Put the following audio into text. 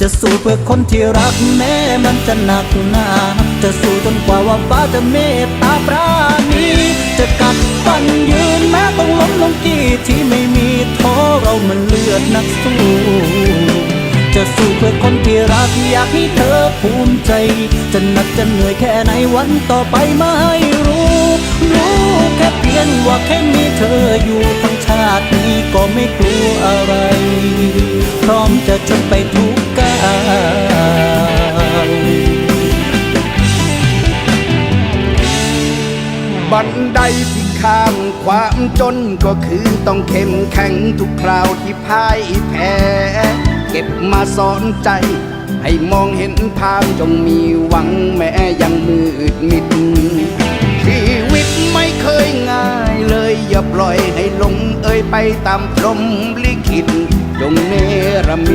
จะสู้เพื่อคนที่รักแม้มันจะหนักหนาจะสู้จนกว่าว่าฟ้าจะเมตตาปราณีจะกัดฟันยืนแม้ต้องล้มลงกี่ที่ไม่มีท้อเรามันเลือดนักสู้ จะสู้เพื่อคนที่รักอยากให้เธอภูมิใจ จะหนักจะเหนื่อยแค่ไหนวันต่อไปไม่รู้ รู้แค่เพียงว่าแค่มีเธออยู่ทั้งชาตินี้ก็ไม่กลัวอะไร พร้อมจะชนไปทุกก้าวบันไดที่ข้ามความจนก็คือต้องเข้มแข็งทุกคราวที่พ่ายแพ้เก็บมาสอนใจ ให้มองเห็นทางจงมีหวังแม้ยังมืดมิดชีวิตไม่เคยง่ายเลยอย่าปล่อยให้หลงเอ่ยไปตามพรมลิขิต จงเนรมิ